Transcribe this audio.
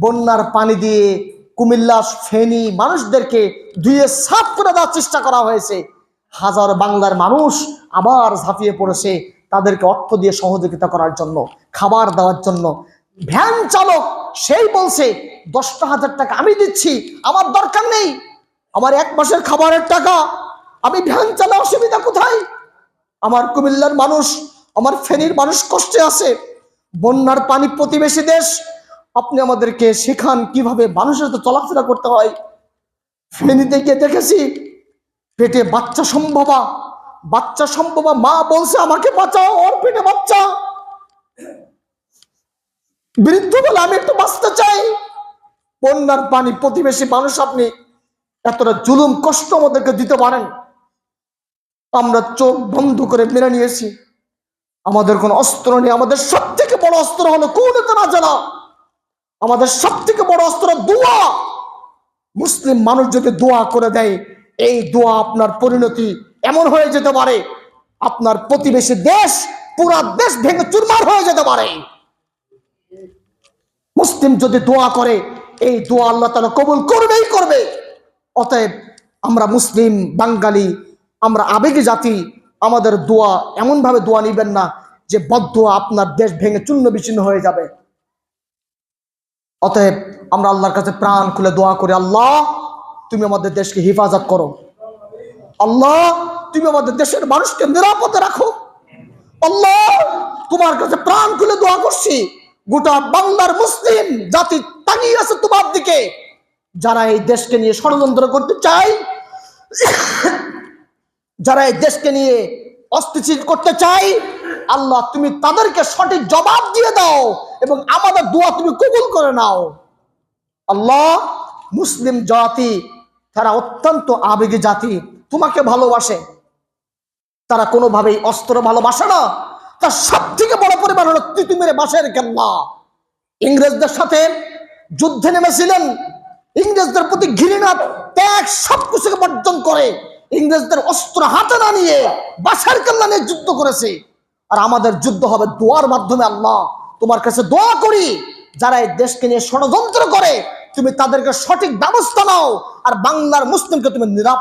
বন্যার পানি দিয়ে কুমিল্লা ফেনী মানুষদেরকে ধুয়ে সাফ করে দেওয়ার চেষ্টা করা হয়েছে। হাজার বাংলার মানুষ আবার ঝাঁপিয়ে পড়েছে তাদেরকে অর্থ দিয়ে সহযোগিতা করার জন্য, খাবার দেওয়ার জন্য। ভ্যান চালক সেই বলছে, দশটা হাজার টাকা আমি দিচ্ছি, আমার দরকার নেই। আমার এক মাসের খাবারের টাকা, আমি ভ্যান চালা অসুবিধা কোথায়? আমার কুমিল্লার মানুষ, আমার ফেনীর মানুষ কষ্টে আছে। বন্যার পানি প্রতিবেশী দেশ আপনি আমাদেরকে শেখান কীভাবে মানুষের সাথে চলাফেরা করতে হয়। ফেনীতে গিয়ে দেখেছি, পেটে বাচ্চা সম্ভবা। বাচ্চা সম্ভবা, মা বলছে, আমাকে বাঁচাও, ওর পেটে বাচ্চা। বৃদ্ধ বলে, আমি একটু বাঁচতে চাই। বন্যার পানি প্রতিবেশী মানুষ, আপনি এতটা জুলুম, কষ্ট আমাদেরকে দিতে পারেন। আমরা চোখ বন্ধ করে মেনে নিয়েছি। আমাদের কোনো অস্ত্র নেই। আমাদের সব থেকে বড় অস্ত্র হলো কোন না জানা। আমাদের সব থেকে বড় অস্ত্র দোয়া। মুসলিম মানুষ যদি দোয়া করে দেয়, এই দোয়া আপনার পরিণতি এমন হয়ে যেতে পারে, আপনার প্রতিবেশী দেশ, পুরা দেশ ভেঙে চুরমার হয়ে যেতে পারে। মুসলিম যদি দোয়া করে, এই দোয়া আল্লাহ তালা কবুল করবেই করবে। অতএব আমরা মুসলিম, বাঙালি, আমরা আবেগী জাতি, আমাদের দোয়া এমনভাবে দোয়া নিবেন না যে বদোয়া আপনার দেশ ভেঙে চূর্ণ বিচ্ছিন্ন হয়ে যাবে। অতএব আমরা আল্লাহর কাছে প্রাণ খুলে দোয়া করি, আল্লাহ, তুমি আমাদের দেশকে হেফাজত করো। আল্লাহ, তুমি আমাদের দেশের মানুষকে নিরাপদে রাখো। আল্লাহ, তোমার কাছে প্রাণ খুলে দোয়া করছি। গোটা বাংলার মুসলিম জাতি তাকিয়ে আছে তোমার দিকে। যারা এই দেশকে নিয়ে ষড়যন্ত্র করতে চায়, যারা এই দেশকে নিয়ে অস্থিতিশীল করতে চাই আল্লাহ, তুমি তাদেরকে সঠিক জবাব দিয়ে দাও এবং আমাদের দোয়া তুমি কবুল করে নাও। আল্লাহ, মুসলিম জাতি, তারা অত্যন্ত আবেগী জাতি, তোমাকে ভালোবাসে। তারা কোনোভাবেই অস্ত্র ভালোবাসে না। তার সব থেকে বড় পরিমাণ হলো তিতুমিরে বাসের কেল্লা ইংরেজদের সাথে যুদ্ধে নেমেছিলেন। ইংরেজদের প্রতি ঘৃণা, ত্যাগ সব কিছুকে বর্জন করে ইংরেজদের অস্ত্র হাতে না নিয়ে বাসার কেল্লা নিয়ে যুদ্ধ করেছে। আর আমাদের যুদ্ধ হবে দোয়ার মাধ্যমে, আল্লাহ। তোমার কাছে দোয়া করি, যারা এই দেশকে নিয়ে ষড়যন্ত্র করে, তুমি তাদেরকে সঠিক ব্যবস্থা নাও, আর বাংলার মুসলিমকে তুমি নিরাপদ